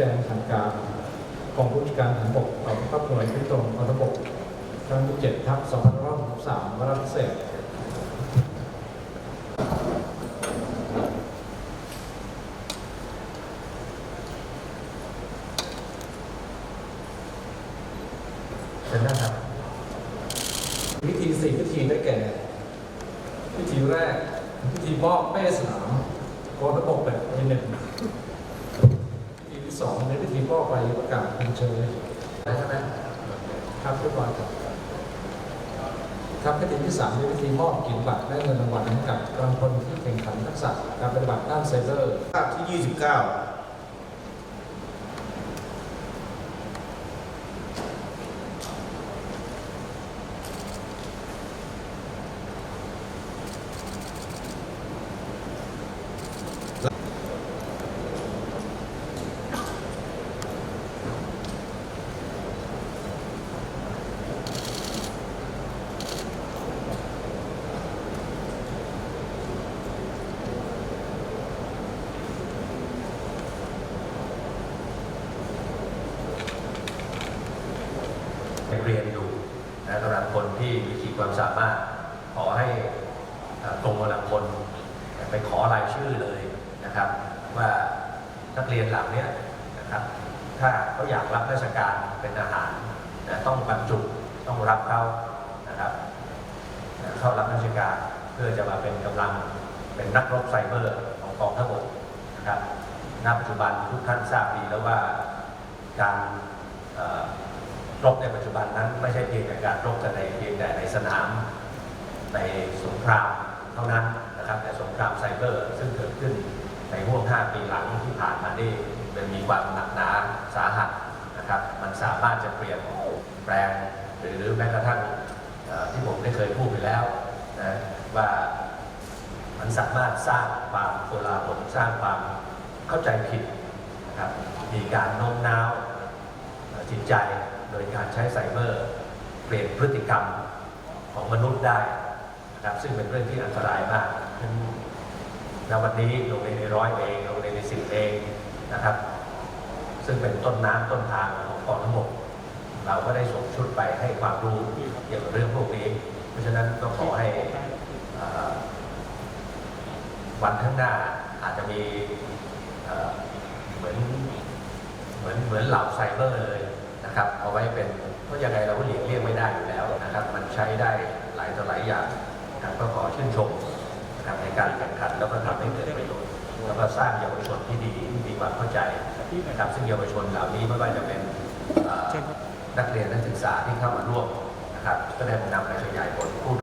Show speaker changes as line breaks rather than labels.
แจงสั่งการกองผู้จัดการฐานบกของทัพหน่วยขึ้นตรงกองทัพบกครั้งที่7ทัพ2563วาระพิเศษ
เป็นนะครับ
วิธีสี่วิธีได้แก่ วิธีแรก วิธีมอบเป้สนามกองทัพบกแบบที่หนึ่งวิธีที่ สองในวิธีมอบใบประกาศอัญเชิญ
ใช่ไหม
ครับเรียบร้อยครับครับวิธีที่สามในวิธีมอบกินบัตรและเงินรางวัลให้กับกำลังพลที่แข่งขันทักษะการปฏิบัติด้านไซเบอร์
ภาพที่ 29
ไปเรียนอยู่นะสำหรับคนที่มีขีดความสามารถ ขอให้กรมกำลังพลไปขอรายชื่อเลยนะครับ ว่านักเรียนหล่าเนี้ยนะครับ ถ้าเขาอยากรับราชการเป็นทหารนะต้องบรรจุต้องรับเขานะครับนะเข้ารับราชการเพื่อจะมาเป็นกำลังเป็นนักรบไซเบอร์ของกองทัพบกนะครับณปัจจุบันทุกท่านทราบดีแล้วว่าการ รบในปัจจุบันนั้นไม่ใช่เพียงแต่การรบกันในเพียงแต่ในสนามในสงครามเท่านั้นนะครับแต่สงครามไซเบอร์ ซึ่งเกิดขึ้นในห่วง 5 ปีหลังที่ผ่านมานี่มันมีความหนักหนาสาหัสนะครับมันสามารถจะเปลี่ยนแปลงหรือแม้กระทั่งที่ผมได้เคยพูดไปแล้วนะว่ามันสามารถสร้างความโกลาหลสร้างความเข้าใจผิดนะครับมีการโน้มน้าวจิตใจ โดยการใช้ไซเบอร์เปลี่ยนพฤติกรรมของมนุษย์ได้นะครับซึ่งเป็นเรื่องที่อันตรายมากณวันนี้โรงเรียนในร้อยเองโรงเรียนในสิบเองนะครับ ซึ่งเป็นต้นน้ำต้นทางของกองทัพบกเราก็ได้ส่งชุดไปให้ความรู้เกี่ยวกับเรื่องพวกนี้ เพราะฉะนั้นก็ขอให้เอ่อวันข้างหน้าอาจจะมีเหมือนเหมือนเหมือนเหล่าไซเบอร์เลย นะครับ เอาไว้เป็นเพราะยังไงเราก็หลีกเลี่ยงไม่ได้อยู่แล้วนะครับ มันใช้ได้หลายต่อหลายอย่างนะครับก็ขอชื่นชมนะครับในการแข่งขันแล้วก็ทำให้เกิดประโยชน์แล้วก็สร้างเยาวชนที่ดีที่มีความเข้าใจนะครับซึ่งเยาวชนเหล่านี้ไม่ว่าจะเป็นเอ่อนักเรียนนักศึกษาที่เข้ามาร่วมนะครับก็ได้นำไปขยายผลพูด